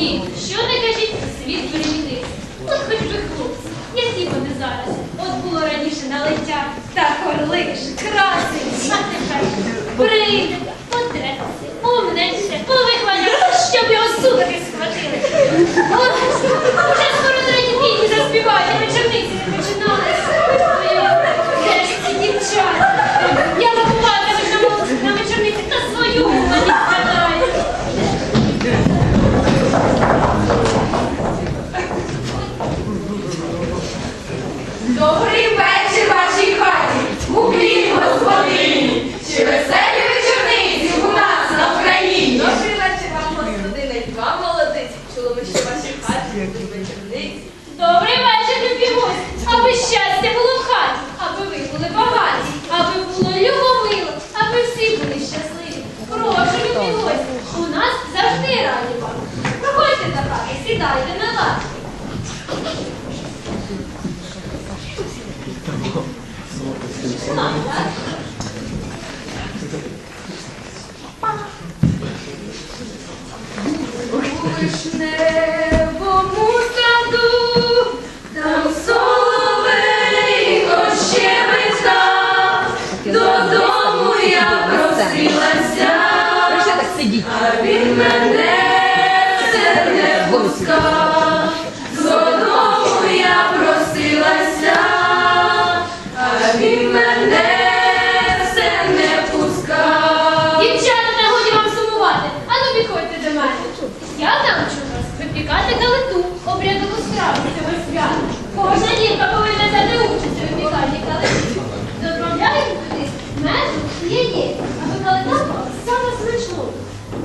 Ні, що не кажіть, світ перемінився. От хоч би хлопці, які вони зараз. От було раніше на летях, так орлиш, красень, а тепер прийде, потреться, умнеться, повихваляться, щоб його сутки схватили. Ой, Вже скоро третій пісні заспівають, вечорниці не починалися. Сідайте на так? У вишневому саду, там соловейко щебетав, додому я просилася, а він мене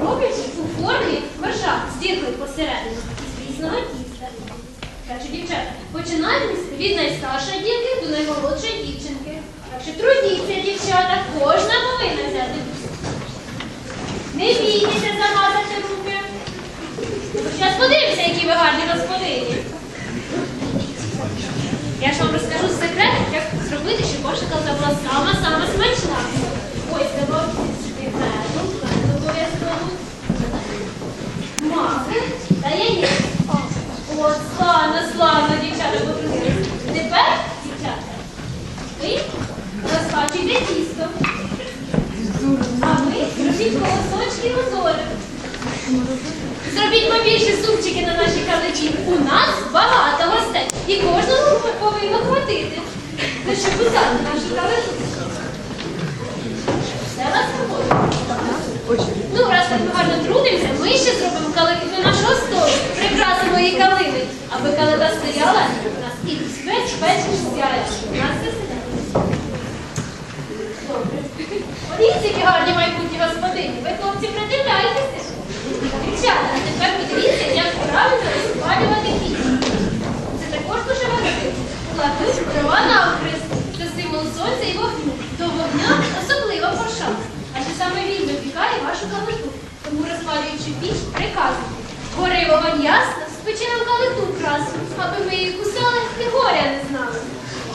Роблячи у формі коржа з діркою посередині різного тіста. Так дівчата, починаємо від найстаршої дівки до наймолодшої дівчинки. Так що трудіться, дівчата, кожна повинна взяти. Не бійтеся замазати руки. Зараз подивимося, які ви гарні господині. Я ж вам розкажу секрет, як зробити, щоб ваша калка була сама-сама смачна. Ось добавте сюди меду, меду обов'язково. Маки та яєць. От, славно, славно, дівчата, потрудились. Тепер, дівчата, ви розпачуйте тісто. А ви зробіть колосочки узори. Зробіть побільше супчики на нашій. У нас багато гостей. І кожному повинно хватити. Та щоб узяти нашу калиту. Все вас виходить. Ну, раз так ми гарно трудимося, ми ще зробимо калиту до нашого столу. Прикрасимо її калини, аби калита стояла у нас і безпечно сяє. У нас все сидить. Добре. Подивіться, які гарні майбутні господині. Ви, хлопці, придивляйтеся. Дівчата, а тепер подивіться, як правильно розпалювати пісню. Це також дуже важливо. Кладуть дрова охрист, Це символ сонця і вогню. До вогня особлива пошана. Адже саме він випікає вашу калиту. Тому розпалюючи піч, приказує. Гори вогонь ясно, спечемо калиту красу, аби ми її кусали і горя не знали.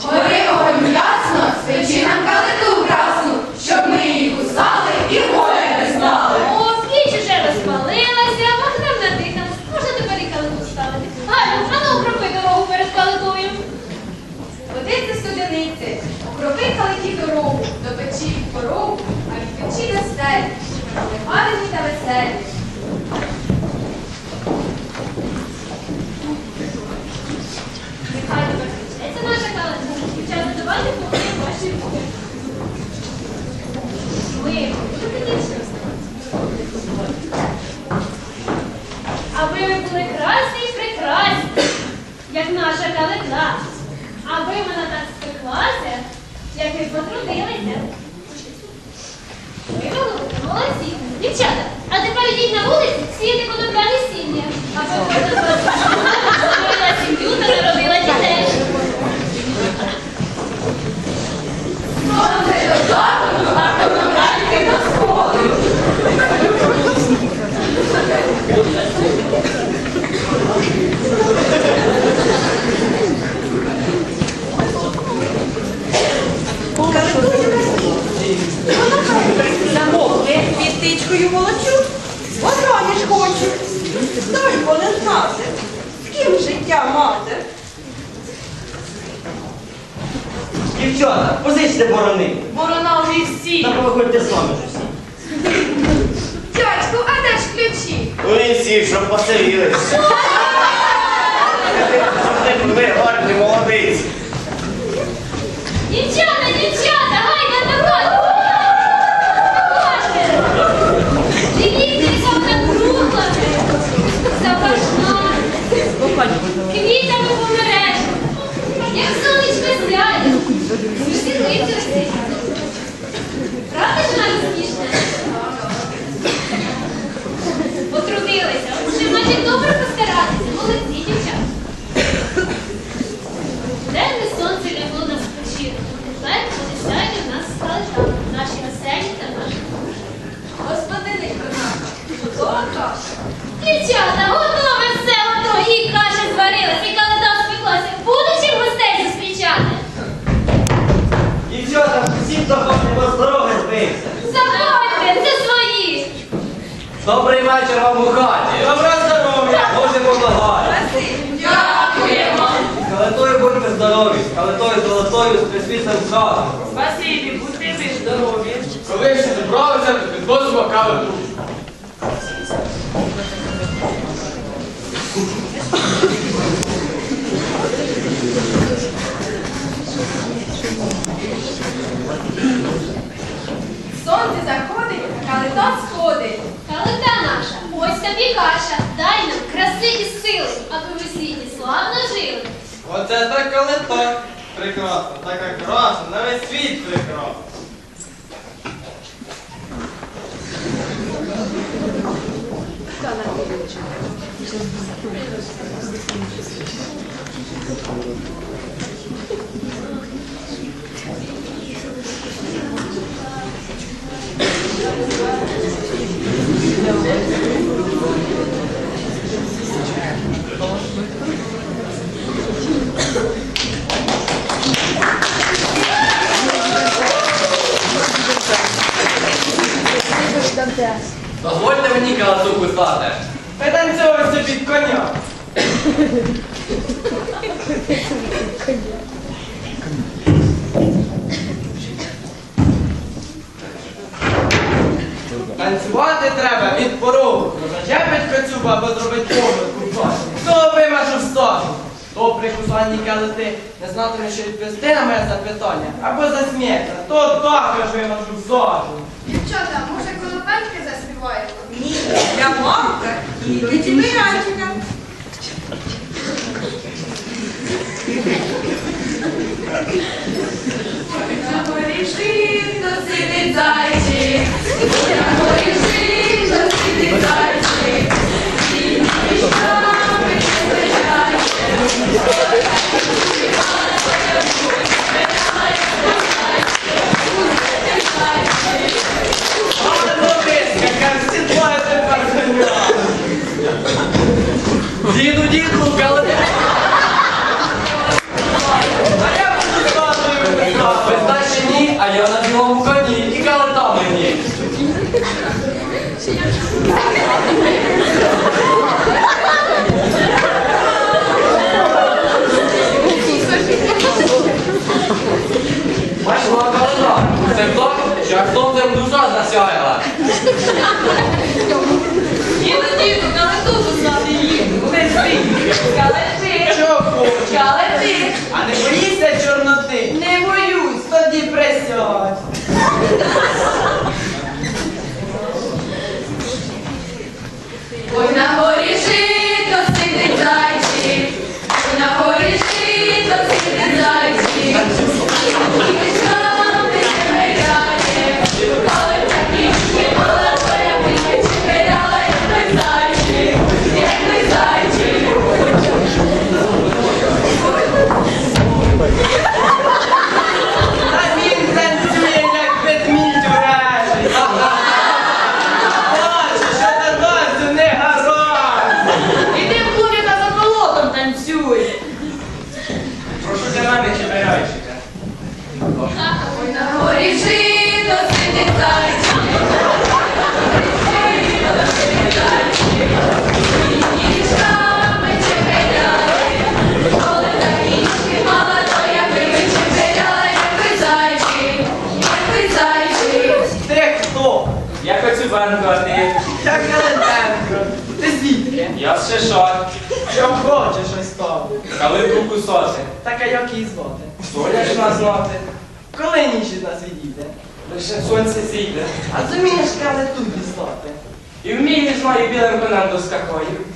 Гори огонь ясно, свечі нам калиту красну, щоб ми її кусали і горя не знали. О, піч уже розпалилася, вогнем надихалась. Можна тепер і калиту ставити. Галю, а ну окропи дорогу перед калитою. Водиться студениці, окропи калиті дорогу, до печі в порогу, а від печі до стелі, щоб ми були гарні та веселі. Нехай тепер почнеться наша калита. Дівчата, давайте покриємо ваші руки. Ми будете дівчата. Аби ви були красні і прекрасні, як наша калита. Аби вона так спеклася, як ви потрудилися. Ви великі, молодці. Дівчата, а тепер йдіть на вулицю, сіяти конопляні сім'я. Аби кожна з вас створила сім'ю та народила дітей. Сонце до заходу, а конопляки до сходу. Замовкли, під тичкою волочу, одроміж хочу. Тож понесу Дівчата, позичте борони. Борона у вівсі. Та повиходьте з вами ж усі. Дядьку, а де ж ключі? Вони всі, щоб посивіли. Щоб були гарні молодиці. Дівчата, дівчата, гайда до хати! Дивіться, вона кругла, запашна, квітами помережна, як сонечко сяде, усілиться всі. Правда ж вона розкішна? Потрудилися, ще значить добре постаратися, молодці дівчата. Денне сонце лягло на спочинок. Тепер полисяні в нас стали там, наші оселі та наші душі. Господиненько наша, готова каша? Дівчата, готове все ото, і каша зварилась, і калита спеклася. Буде чим гостей зустрічати. Дівчата, всі заходьте, бо з дороги збився. Заходьте, це свої. Добрий вечір вам у хаті. Добре здоров'я. Боже помагає. Дякуємо. Калитою будьте здорові, калитою золотою, з присвітом зразу. Спасибі, будьте ви здорові. Коли всі зібралися, то підвозимо каву. Сонце заходить, калита сходить. Калита наша, ось тобі каша. Дай нам краси і сили, аби ви в світі славно жили. Оце так калита. Прекрасно, така краса, на весь світ прекрасно. Дозвольте писати. Пританцьовуйся під коня. Танцювати треба від порогу. Зачепить коцюбу або зробить помилку. Хто вимажу в сторону? То при кусанні калити не знатиме, що відповісти на моє запитання, або засміється, то також вимажу в сторону. Дівчата? Ні, я мамка і витімирянчика. На горі жито сидить зайчик, на горі сидить зайчик, і мішками стріляє. Але засяяла. Діду, діду, калиту писати їм. Увесь світ. Що хочеш? Калити. А не боїшся чорноти? Не боюсь. Тоді присядь. Ой, на Fernando coelho.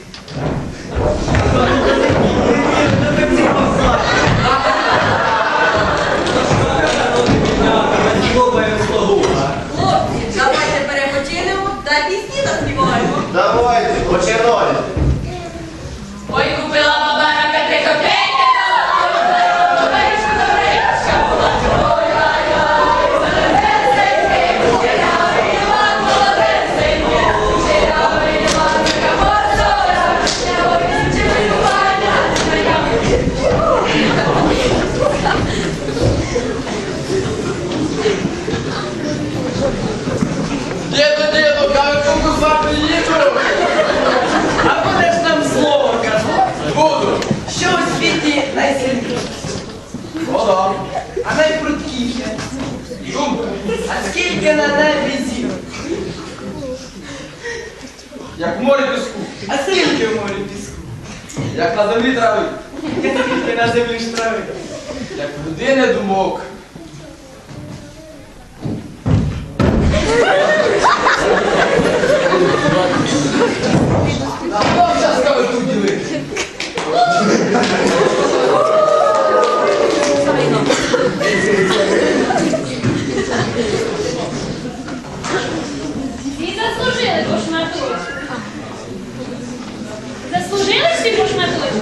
як людина думок. Заслужили всі пошматують?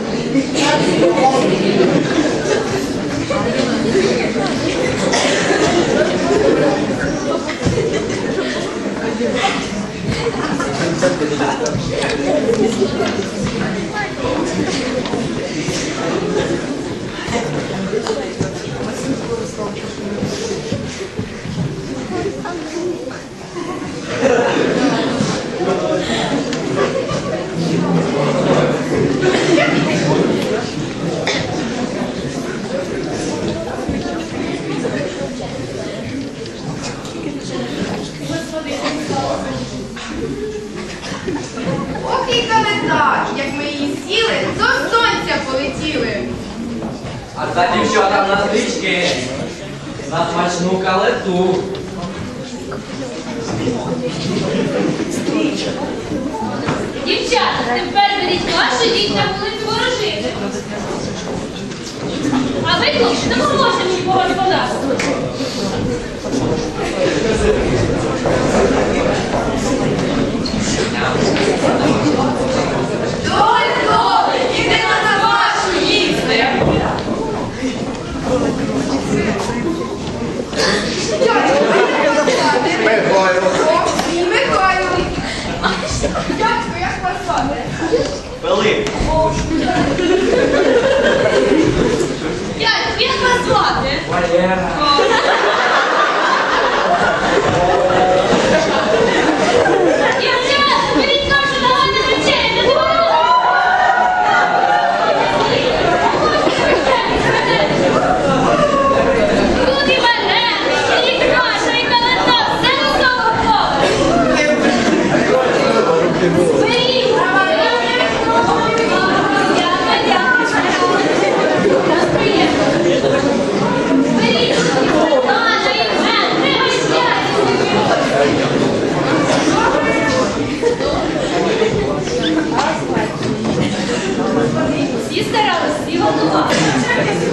Ох і календар, як ми її сіли, до сонця полетіли. А та дівчата на стрічки, на смачну калету. Дівчата, тепер беріть вашу діть коли вулицю ворожити. А ви тут допоможете мені по господарству. Jesús.